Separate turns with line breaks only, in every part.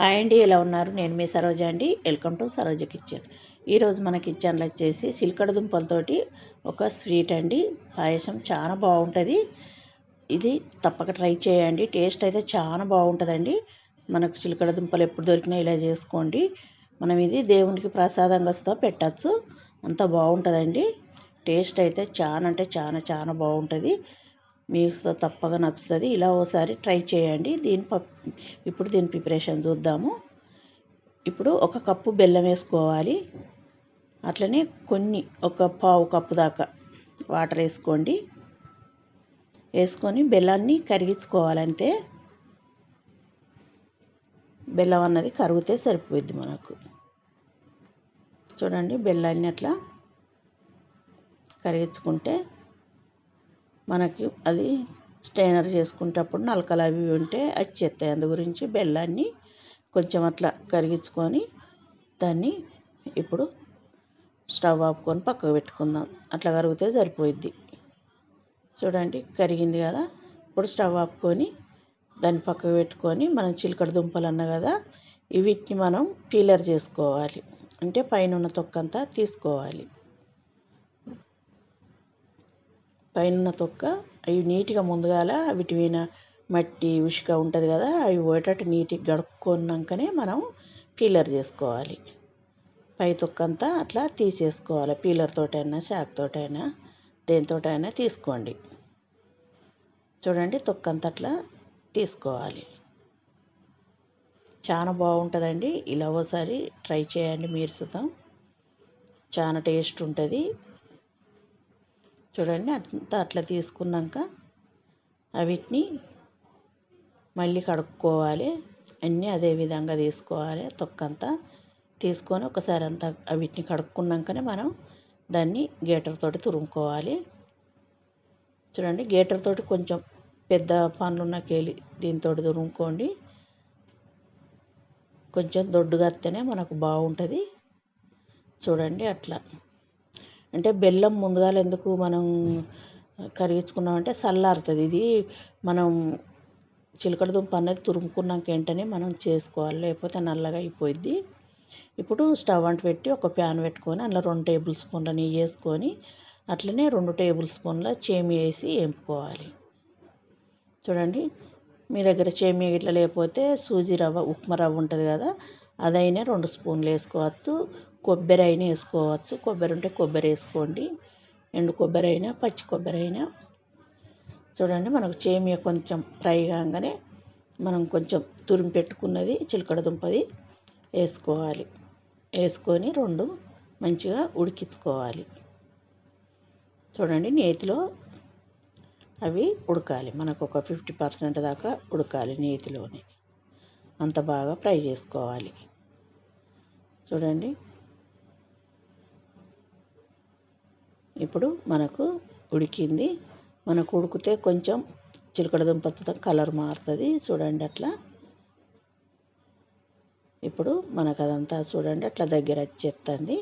Hi అండి ఎలా ఉన్నారు? నేను మీ సరోజ అండి. వెల్కమ్ టు సరోజ కిచెన్ ఈరోజు మన కిచెన్లో వచ్చేసి సిల్కడ దుంపలతోటి ఒక స్వీట్ అండి. పాయసం చాలా బాగుంటుంది. ఇది తప్పక ట్రై చేయండి. టేస్ట్ అయితే చాలా బాగుంటుందండి. మనకు చిలకడ దుంపలు ఎప్పుడు దొరికినా ఇలా చేసుకోండి. మనం ఇది దేవునికి ప్రసాదంగా వస్తా పెట్టచ్చు. అంత బాగుంటుందండి. టేస్ట్ అయితే చాలా అంటే చాలా చాలా బాగుంటుంది. మీకు తప్పగా నచ్చుతుంది. ఇలా ఓసారి ట్రై చేయండి. దీని ఇప్పుడు దీని ప్రిపరేషన్ చూద్దాము. ఇప్పుడు ఒక కప్పు బెల్లం వేసుకోవాలి. అట్లనే కొన్ని ఒక పావు కప్పు దాకా వాటర్ వేసుకోండి. వేసుకొని బెల్లాన్ని కరిగించుకోవాలంతే. బెల్లం అన్నది కరిగితే సరిపోద్ది మనకు. చూడండి బెల్లాన్ని అట్లా కరిగించుకుంటే మనకి అది స్టైనర్ చేసుకునేటప్పుడు నలకలు అవి ఉంటే వచ్చేస్తాయి అందు గురించి బెల్లాన్ని కొంచెం అట్లా కరిగించుకొని దాన్ని ఇప్పుడు స్టవ్ ఆపుకొని పక్కకు పెట్టుకుందాం. అట్లా కరిగితే సరిపోయిద్ది. చూడండి కరిగింది కదా. ఇప్పుడు స్టవ్ ఆపుకొని దాన్ని పక్కకు పెట్టుకొని మనం చిలకడ దుంపలు అన్న కదా వీటిని మనం పీలర్ చేసుకోవాలి. అంటే పైన ఉన్న తొక్కంతా తీసుకోవాలి. పైన తొక్క అవి నీట్గా ముందుగాల వీటి మట్టి ఉషిక ఉంటుంది కదా అవి పోయేటట్టు నీట్గా గడుక్కున్నాకనే మనం పీలర్ చేసుకోవాలి. పై తొక్క అంతా అట్లా తీసేసుకోవాలి పీలర్ తోటైనా చాకుతోటైనా దేనితోటైనా తీసుకోండి. చూడండి తొక్క అంతా అట్లా తీసుకోవాలి. చాలా బాగుంటుందండి ఇలా ఒకసారి ట్రై చేయండి మీరు సుతం. చాలా టేస్ట్ ఉంటుంది. చూడండి అంతా అట్లా తీసుకున్నాక వీటిని మళ్ళీ కడుక్కోవాలి. అన్నీ అదే విధంగా తీసుకోవాలి. తొక్కంతా తీసుకొని ఒకసారి అంతా వీటిని కడుక్కున్నాకనే మనం దాన్ని గేటర్ తోటి తురుముకోవాలి. చూడండి గేటర్ తోటి కొంచెం పెద్ద పండ్లు ఉన్న కేలి దీంతో తురుముకోండి. కొంచెం దొడ్డుగా వస్తేనే మనకు బాగుంటుంది. చూడండి అట్లా. అంటే బెల్లం ముందుగా ఎందుకు మనం కరిగించుకున్నామంటే చల్లారుతుంది ఇది మనం చిలకడ దుంప అనేది తురుముకున్నాక వెంటనే మనం చేసుకోవాలి. లేకపోతే నల్లగా అయిపోయింది ఇప్పుడు స్టవ్ అంటు పెట్టి ఒక ప్యాన్ పెట్టుకొని అందులో రెండు టేబుల్ స్పూన్ల నెయ్యి వేసుకొని అట్లనే రెండు టేబుల్ స్పూన్ల చేమి వేసి వేపుకోవాలి. చూడండి మీ దగ్గర చేమి ఇట్లా లేకపోతే సూజీ రవ్వ ఉప్మా రవ్వ ఉంటుంది కదా అదైనా రెండు స్పూన్లు వేసుకోవచ్చు. కొబ్బరి అయినా వేసుకోవచ్చు. కొబ్బరి ఉంటే కొబ్బరి వేసుకోండి. ఎండు కొబ్బరి అయినా పచ్చి కొబ్బరి అయినా. చూడండి మనకు చేమియా కొంచెం ఫ్రై కాగానే మనం కొంచెం తురిమి పెట్టుకున్నది చిలకడ దుంపది వేసుకోవాలి. వేసుకొని రెండు మంచిగా ఉడికించుకోవాలి. చూడండి నేతిలో అవి ఉడకాలి. మనకు ఒక ఫిఫ్టీ పర్సెంట్ దాకా ఉడకాలి నేతిలోనే. అంత బాగా ఫ్రై చేసుకోవాలి. చూడండి. ఇప్పుడు మనకు ఉడికింది. మనకు ఉడికితే కొంచెం చిలకడదుంపతో కలర్ మారుతుంది. చూడండి అట్లా. ఇప్పుడు మనకు అదంతా చూడండి అట్లా దగ్గర వచ్చేస్తుంది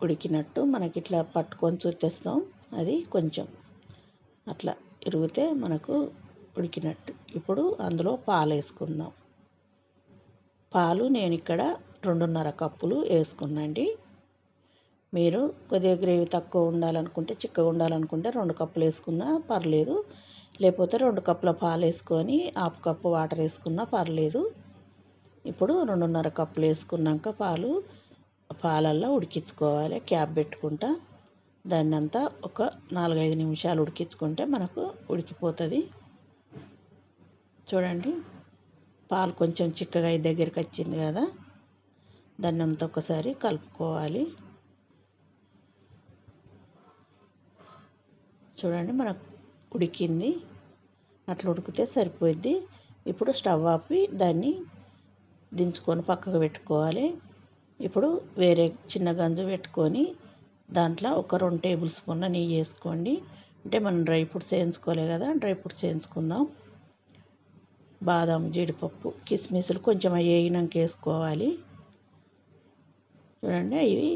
ఉడికినట్టు మనకి ఇట్లా పట్టుకొని చూపిస్తాం. అది కొంచెం అట్లా ఇరిగితే మనకు ఉడికినట్టు. ఇప్పుడు అందులో పాలు వేసుకుందాం పాలు నేను ఇక్కడ రెండున్నర కప్పులు వేసుకున్నాండి. మీరు కొద్దిగా గ్రేవీ తక్కువ ఉండాలనుకుంటే చిక్కగా ఉండాలనుకుంటే రెండు కప్పులు వేసుకున్నా పర్లేదు. లేకపోతే రెండు కప్పుల పాలు వేసుకొని హాఫ్ కప్పు వాటర్ వేసుకున్నా పర్లేదు. ఇప్పుడు రెండున్నర కప్పులు వేసుకున్నాక పాలు పాలల్లో ఉడికించుకోవాలి. క్యాప్ పెట్టుకుంటా. దాన్ని అంతా ఒక నాలుగైదు నిమిషాలు ఉడికించుకుంటే మనకు ఉడికిపోతుంది. చూడండి. పాలు కొంచెం చిక్కగా దగ్గరికి వచ్చింది కదా. దాన్ని ఒకసారి కలుపుకోవాలి. చూడండి మనకు ఉడికింది. అట్లా ఉడికితే సరిపోయిద్ది. ఇప్పుడు స్టవ్ ఆపి దాన్ని దించుకొని పక్కకు పెట్టుకోవాలి. ఇప్పుడు వేరే చిన్న గంజు పెట్టుకొని దాంట్లో ఒక రెండు టేబుల్ స్పూన్ల నెయ్యి వేసుకోండి. అంటే మనం డ్రై ఫ్రూట్స్ వేయించుకోలే కదా డ్రై ఫ్రూట్స్ వేయించుకుందాం. బాదం జీడిపప్పు కిస్మిస్లు కొంచెం అవి వేసుకోవాలి. చూడండి అవి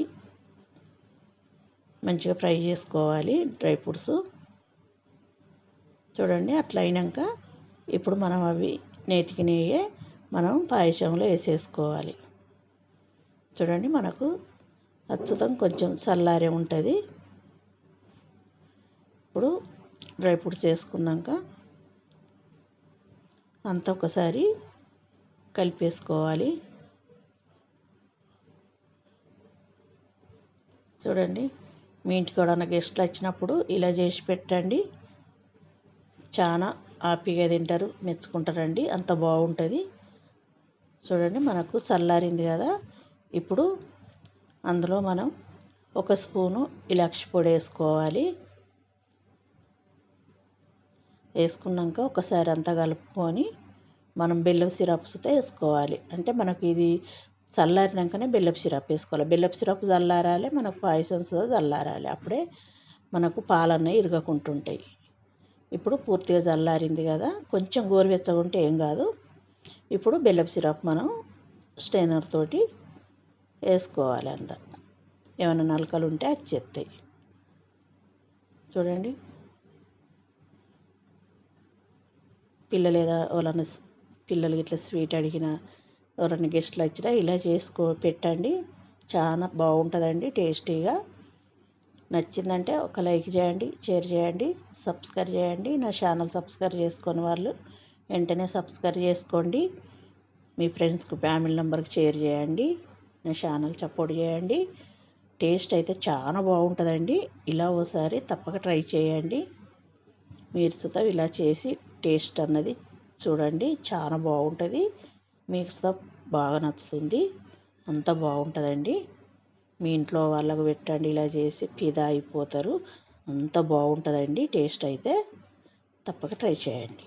మంచిగా ఫ్రై చేసుకోవాలి డ్రై ఫ్రూట్స్. చూడండి అట్లా అయినాక ఇప్పుడు మనం అవి నేతికి మనం పాయసంలో వేసేసుకోవాలి. చూడండి మనకు అచ్చుతం కొంచెం చల్లారే ఉంటుంది. ఇప్పుడు డ్రై ఫ్రూట్స్ వేసుకున్నాక అంతా ఒకసారి కలిపేసుకోవాలి. చూడండి మీ ఇంటికి ఎవడన్నా గెస్ట్లు వచ్చినప్పుడు ఇలా చేసి పెట్టండి. చాలా హ్యాపీగా తింటారు మెచ్చుకుంటారండి అంత బాగుంటుంది. చూడండి మనకు చల్లారింది కదా. ఇప్పుడు అందులో మనం ఒక స్పూను ఇలాక్షి పొడి వేసుకోవాలి. వేసుకున్నాక ఒకసారి అంతా కలుపుకొని మనం బెల్లం సిరప్స్తో వేసుకోవాలి. అంటే మనకు ఇది చల్లారినాకనే బెల్లపు సిరప్ వేసుకోవాలి. బెల్లపు సిరప్ చల్లారాలి మనకు పాయసం సుధా చల్లారాలి. అప్పుడే మనకు పాలన్నీ ఇరగకుంటుంటాయి. ఇప్పుడు పూర్తిగా చల్లారింది కదా. కొంచెం గోరువెచ్చగా ఉంటే ఏం కాదు. ఇప్పుడు బెల్లపు సిరప్ మనం స్టెయినర్ తోటి వేసుకోవాలి అంత. ఏమైనా నలకలు ఉంటే వచ్చేస్తాయి చూడండి. పిల్లలు ఏదో వాళ్ళని పిల్లలు ఇట్లా స్వీట్ అడిగినా ఎవరైనా గెస్ట్లు వచ్చినా ఇలా చేసుకో పెట్టండి. చాలా బాగుంటుందండి టేస్టీగా. నచ్చిందంటే ఒక లైక్ చేయండి షేర్ చేయండి సబ్స్క్రైబ్ చేయండి. నా ఛానల్ సబ్స్క్రైబ్ చేసుకుని వాళ్ళు వెంటనే సబ్స్క్రైబ్ చేసుకోండి. మీ ఫ్రెండ్స్కి ఫ్యామిలీ నెంబర్కి షేర్ చేయండి. నా ఛానల్ సపోర్ట్ చేయండి. టేస్ట్ అయితే చాలా బాగుంటుందండి. ఇలా ఓసారి తప్పక ట్రై చేయండి. మీరు సుతం ఇలా చేసి టేస్ట్ అన్నది చూడండి చాలా బాగుంటుంది. మీకు బాగా నచ్చుతుంది. అంత బాగుంటుందండి. మీ ఇంట్లో వాళ్ళకు పెట్టండి ఇలా చేసి ఫిదా అయిపోతారు. అంత బాగుంటుందండి టేస్ట్ అయితే. తప్పక ట్రై చేయండి.